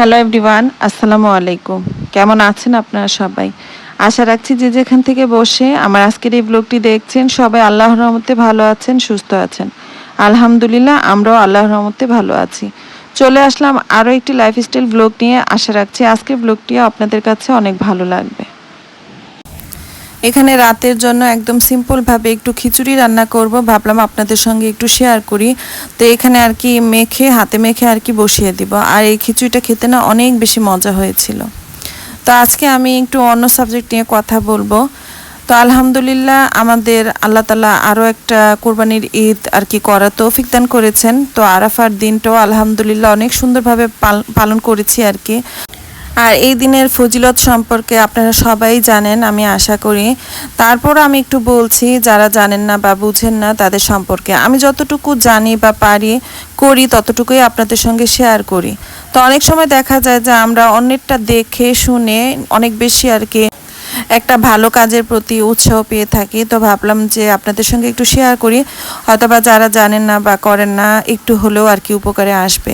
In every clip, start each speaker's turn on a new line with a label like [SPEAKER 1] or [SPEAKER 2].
[SPEAKER 1] Hello everyone আসসালামু আলাইকুম কেমন আছেন আপনারা সবাই? আশা রাখছি যে যেখান থেকে বসে আমার আজকের এই ব্লগটি দেখছেন, সবাই আল্লাহ রহমতে ভালো আছেন, সুস্থ আছেন। আলহামদুলিল্লাহ, আমরাও আল্লাহ রহমতে ভালো আছি। চলে আসলাম আরও একটি লাইফস্টাইল ব্লগ নিয়ে। আশা রাখছি আজকের ব্লগটিও আপনাদের কাছে অনেক ভালো লাগবে। এখানে রাতের জন্য একদম সিম্পলভাবে একটু খিচুড়ি রান্না করব। ভাবলাম আপনাদের সঙ্গে একটু শেয়ার করি। তো এখানে আর কি মেখে, হাতে মেখে আর কি বসিয়ে দিব। আর এই খিচুড়িটা খেতে না অনেক বেশি মজা হয়েছিল। তো আজকে আমি একটু অন্য সাবজেক্ট নিয়ে কথা বলব। তো আলহামদুলিল্লাহ আমাদের আল্লাহ তালা আরও একটা কোরবানির ঈদ আর কি করা তৌফিক দান করেছেন। তো আরাফার দিনটাও আলহামদুলিল্লাহ অনেক সুন্দরভাবে পাল- পালন করেছি আর কি। আর এই দিনের ফজিলত সম্পর্কে আপনারা সবাই জানেন, আমি আশা করি। তারপর আমি একটু বলছি, যারা জানেন না বা বুঝেন না তাদের সম্পর্কে। আমি যতটুকু জানি বা পারি, করি, ততটুকুই আপনাদের সঙ্গে শেয়ার করি। তো অনেক সময় দেখা যায় যে আমরা অন্যেরটা দেখে, শুনে অনেক বেশি আর কি একটা ভালো কাজের প্রতি উৎসাহ পেয়ে থাকি। তো ভাবলাম যে আপনাদের সঙ্গে একটু শেয়ার করি। হয়তোবা যারা জানেন না বা করেন না, একটু হলেও আর কি উপকারে আসবে।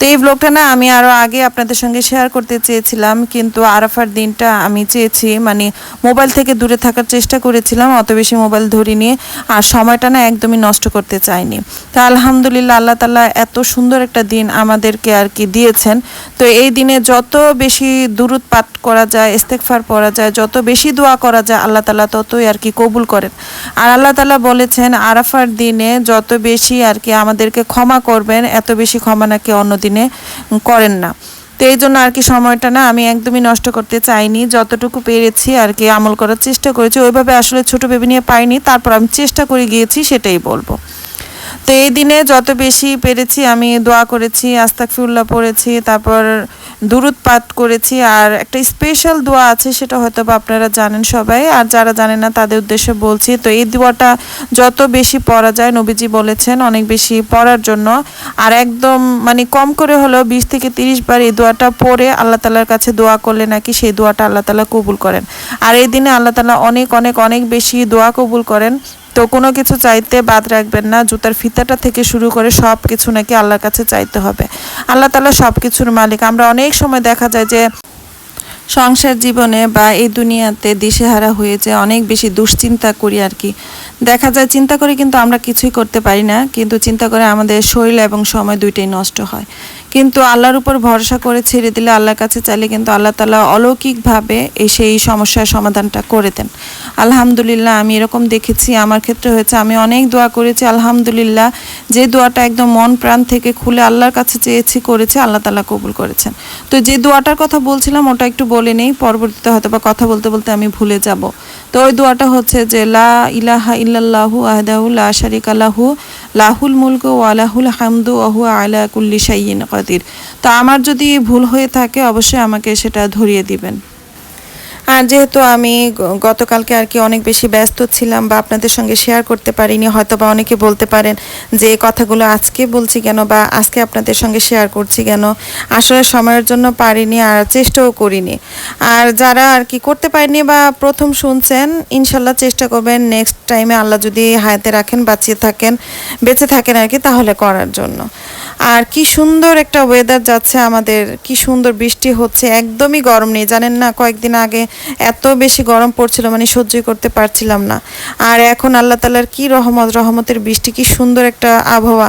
[SPEAKER 1] তো এই ব্লগটা না আমি আরও আগে আপনাদের সঙ্গে শেয়ার করতে চেয়েছিলাম, কিন্তু আরাফার দিনটা আমি চেয়েছি মানে মোবাইল থেকে দূরে থাকার চেষ্টা করেছিলাম, অত বেশি মোবাইল ধরিনি, আর সময়টা না একদমই নষ্ট করতে চাইনি। তা আলহামদুলিল্লাহ আল্লাহ তালা এত সুন্দর একটা দিন আমাদেরকে আর কি দিয়েছেন। তো এই দিনে যত বেশি দূরত পাঠ করা যায় ইস্তেকফার পড়া যায়, যত বেশি দোয়া করা যায়, আল্লাহ তালা ততই আর কি কবুল করেন। আর আল্লাহ তালা বলেছেন, আরাফার দিনে যত বেশি আর কি আমাদেরকে ক্ষমা করবেন, এত বেশি ক্ষমা নাকি অন্য করেন না। তো এই জন্য আর কি সময়টা না আমি একদমই নষ্ট করতে চাইনি। যতটুকু পেরেছি আর কি আমল করার চেষ্টা করেছি। ওইভাবে আসলে ছোট বেবি নিয়ে পাইনি। তারপর আমি চেষ্টা করে গিয়েছি, সেটাই বলব। তো এই দিনে যত বেশি পেরেছি, আমি দোয়া করেছি আস্তাকফিউল্লাহ পড়েছি, তারপর দুরুদ পাঠ করেছি, আর একটা স্পেশাল দোয়া আছে, সেটা হয়তো বা আপনারা জানেন সবাই, আর যারা জানেন না তাদের উদ্দেশ্যে বলছি। তো এই দোয়াটা যত বেশি পড়া যায়, নবীজি বলেছেন, অনেক বেশি পড়ার জন্য। আর একদম মানে কম করে হলেও বিশ থেকে তিরিশ বার এই দোয়াটা পড়ে আল্লাহ তালার কাছে দোয়া করলে নাকি সেই দোয়াটা আল্লাহ তালা কবুল করেন। আর এই দিনে আল্লাহ তালা অনেক অনেক অনেক বেশি দোয়া কবুল করেন। তো কোনো কিছু চাইতে বাদ রাখবেন না, জুতার ফিতাটা থেকে শুরু করে সব কিছু নাকি আল্লাহর কাছে চাইতে হবে। আল্লাহ তালা সব কিছুর মালিক। আমরা অনেক সময় দেখা যায় যে সংসার জীবনে বা এই দুনিয়াতে দিশেহারা হয়ে যে অনেক বেশি দুশ্চিন্তা করি আর কি। দেখা যায় চিন্তা করে কিন্তু আমরা কিছুই করতে পারি না, কিন্তু চিন্তা করে আমাদের শরীর এবং সময় দুইটাই নষ্ট হয়। কিন্তু আল্লাহর উপর ভরসা করে ছেড়ে দিলে আল্লাহর কাছে চাইলে কিন্তু আল্লাহ তালা অলৌকিকভাবে এসে এই সমস্যার সমাধানটা করে দেন। আলহামদুলিল্লাহ আমি এরকম দেখেছি, আমার ক্ষেত্রে হয়েছে। আমি অনেক দোয়া করেছি, আলহামদুলিল্লাহ। যে দোয়াটা একদম মন প্রাণ থেকে খুলে আল্লাহর কাছে চেয়েছি করেছি, আল্লাহ তালা কবুল করেছেন। তো যে দোয়াটার কথা বলছিলাম ওটা একটু বলে নেই পরবর্তীতে হয়তো বা কথা বলতে বলতে আমি ভুলে যাব। তো ওই দোয়াটা হচ্ছে যে, লা ইলাহা ইল্লাল্লাহু আহদাহু লা শারিকা লাহু, লাহুল মুলক ওয়া লাহুল হামদু ওয়া হুয়া আলা কুল্লি শাইইন কাদির। তো আমার যদি ভুল হয়ে থাকে, অবশ্যই আমাকে সেটা ধরিয়ে দিবেন। আর যেহেতু আমি গতকালকে আর কি অনেক বেশি ব্যস্ত ছিলাম বা আপনাদের সঙ্গে শেয়ার করতে পারিনি হয়তো বা অনেকে বলতে পারেন যে কথাগুলো আজকে বলছি কেন বা আজকে আপনাদের সঙ্গে শেয়ার করছি কেন। আসলে সময়ের জন্য পারিনি আর চেষ্টাও করিনি। আর যারা আর কি করতে পারেনি বা প্রথম শুনছেন, ইনশাল্লাহ চেষ্টা করবেন নেক্সট টাইমে আল্লাহ যদি হায়াতে রাখেন, বাঁচিয়ে থাকেন, বেঁচে থাকেন আর কি, তাহলে করার জন্য। আর কি সুন্দর একটা ওয়েদার যাচ্ছে আমাদের, কি সুন্দর বৃষ্টি হচ্ছে, একদমই গরম নেই। জানেন না, কয়েকদিন আগে এত বেশি গরম পড়ছিল মানে সহ্য করতে পারছিলাম না। আর এখন আল্লাহ তালার কি রহমত, রহমতের বৃষ্টি, কি সুন্দর একটা আবহাওয়া।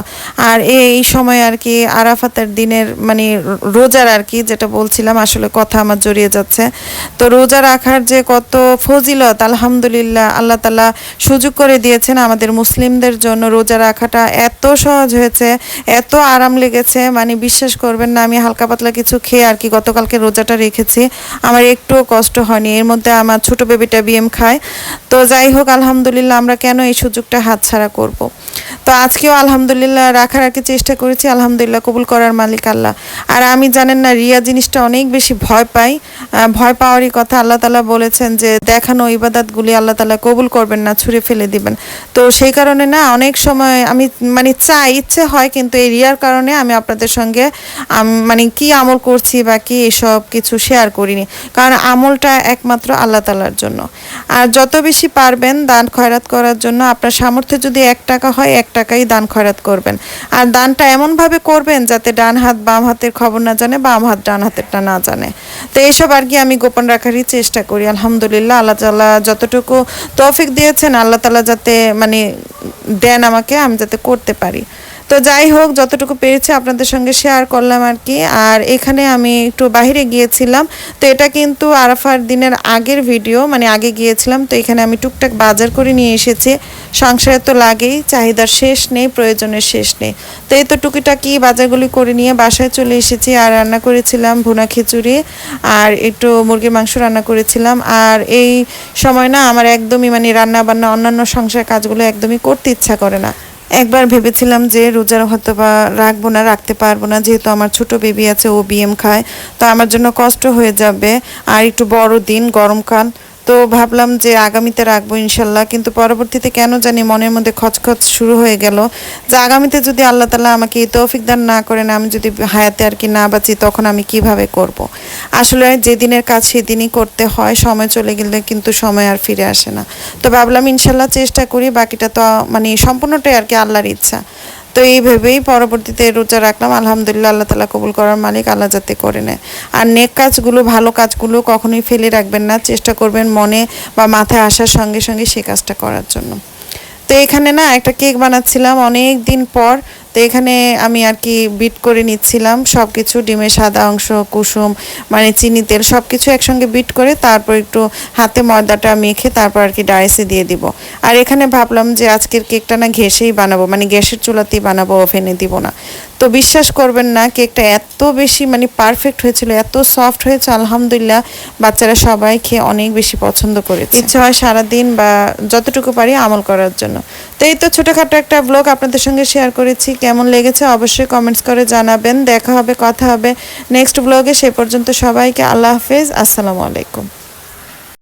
[SPEAKER 1] আর এই সময় আর কি আরাফাতের দিনের মানে রোজার আর কি যেটা বলছিলাম, আসলে কথা আমার জড়িয়ে যাচ্ছে। তো রোজা রাখার যে কত ফজিলত, আলহামদুলিল্লাহ আল্লাহ তালা সুযোগ করে দিয়েছেন আমাদের মুসলিমদের জন্য। রোজা রাখাটা এত সহজ হয়েছে, এত আরাম লেগেছে মানে বিশ্বাস করবেন না, আমি হালকা পাতলা কিছু খেয়ে আর কি গতকালকে রোজাটা রেখেছি। আমার একটুও কষ্ট হয়নি, এর মধ্যে আমার ছোট বেবিটা বিএম খায়। তো যাই হোক, আলহামদুলিল্লাহ আমরা কেন এই সুযোগটা হাতছাড়া করব। তো আজকেও আলহামদুলিল্লাহ রাখার আর কি চেষ্টা করেছি, আলহামদুলিল্লাহ কবুল করার মালিক আল্লাহ। আর আমি জানেন না, রিয়া জিনিসটা অনেক বেশি ভয় পাই ভয় পাওয়ারই কথা। আল্লাহ তালা বলেছেন যে, দেখানো ইবাদাতগুলি আল্লাহ তালা কবুল করবেন না, ছুঁড়ে ফেলে দিবেন। তো সেই কারণে না, অনেক সময় আমি মানে চাই, ইচ্ছে হয়, কিন্তু এই রিয়ার কারণে আমি আপনাদের সঙ্গে মানে কি আমল করছি বা কি এসব কিছু শেয়ার করিনি। কারণ আমলটা একমাত্র আল্লাহ তালার জন্য। আর যত বেশি পারবেন দান খয়রাত করার জন্য, আপনার সামর্থ্যে যদি এক টাকা হয়, এক টাকাই দান খয়রাত করবেন। আর দানটা এমনভাবে করবেন যাতে ডান হাত বাম হাতের খবর না জানে, বাম হাত ডান হাতেরটা না জানে। তো এইসব আর কি আমি গোপন রাখারই চেষ্টা করি, আলহামদুলিল্লাহ, আল্লাহ তালা যতটুকু তৌফিক দিয়েছেন, আল্লাহ তালা যাতে মানে দেন আমাকে, আমি যাতে করতে পারি। তো যাই হোক, যতটুকু পেরেছি আপনাদের সঙ্গে শেয়ার করলাম আর কি। আর এখানে আমি একটু বাইরে গিয়েছিলাম, তো এটা কিন্তু আরাফার দিনের আগের ভিডিও মানে আগে গিয়েছিলাম, তো এখানে আমি টুকটাক বাজার করে নিয়ে এসেছি। সংসারে তো লাগেই, চাহিদার শেষ নেই, প্রয়োজনের শেষ নেই। তো এই তো টুকিটাকি বাজারগুলি করে নিয়ে বাসায় চলে এসেছি, আর রান্না করেছিলাম ভুনা খিচুড়ি, আর একটু মুরগির মাংস রান্না করেছিলাম। আর এই সময় না, আমার একদমই মানে রান্না বান্না অন্যান্য সংসার কাজগুলো একদমই করতে ইচ্ছা করে না। একবার ভেবেছিলাম যে রোজার হয়তো বা রাখব না, রাখতে পারব না। যেহেতু আমার ছোট বেবি আছে, ও বিএম খায়। তো আমার জন্য কষ্ট হয়ে যাবে। আর একটু বড় দিন, গরমকাল। তো ভাবলাম যে আগামীতে রাখব ইনশাল্লাহ, কিন্তু পরবর্তীতে কেন জানি মনের মধ্যে খচখচ শুরু হয়ে গেল যে আগামীতে যদি আল্লাহ তালা আমাকে এই তৌফিক দান না করেন, আমি যদি হায়াতে আর কি না বাঁচি, তখন আমি কীভাবে করব। আসলে যেদিনের কাজ সেদিনই করতে হয়, সময় চলে গেলে কিন্তু সময় আর ফিরে আসে না তো ভাবলাম ইনশাল্লাহ চেষ্টা করি, বাকিটা তো মানে সম্পূর্ণটাই আর কি আল্লাহর ইচ্ছা তো এই ভেবেই পরবর্তীতে রোজা রাখলাম। আলহামদুলিল্লাহ, আল্লাহ তালা কবুল করার মালিক আল্লাহ যাতে করে নেয়। আর নেক কাজগুলো, ভালো কাজগুলো কখনোই ফেলে রাখবেন না। চেষ্টা করবেন মনে বা মাথায় আসার সঙ্গে সঙ্গে সে কাজটা করার জন্য। তো এখানে না একটা কেক বানাচ্ছিলাম। অনেক দিন পর তো এখানে আমি আর কি বিট করে নিচ্ছিলাম সব কিছু ডিমের সাদা অংশ, কুসুম মানে চিনি, তেল সব কিছু একসঙ্গে বিট করে তারপর একটু হাতে ময়দাটা মেখে তারপর আর কি ডাইসে দিয়ে দিব। আর এখানে ভাবলাম যে আজকের কেকটা না ঘেসেই বানাবো মানে গ্যাসের চুলাতেই বানাবো, ওভেনে দিব না। তো বিশ্বাস করবেন না, কেকটা এত বেশি মানে পারফেক্ট হয়েছিল, এত সফট হয়েছে, আলহামদুলিল্লাহ। বাচ্চারা সবাই খেয়ে অনেক বেশি পছন্দ করেছে। ইচ্ছা হয় সারাদিন বা যতটুকু পারি আমল করার জন্য। তো এই তো ছোটোখাটো একটা ব্লগ আপনাদের সঙ্গে শেয়ার করেছি। কেমন লেগেছে অবশ্যই কমেন্টস করে জানাবেন। দেখা হবে, কথা হবে নেক্সট ব্লগে সে পর্যন্ত সবাইকে আল্লাহ হাফেজ। আসসালামু আলাইকুম।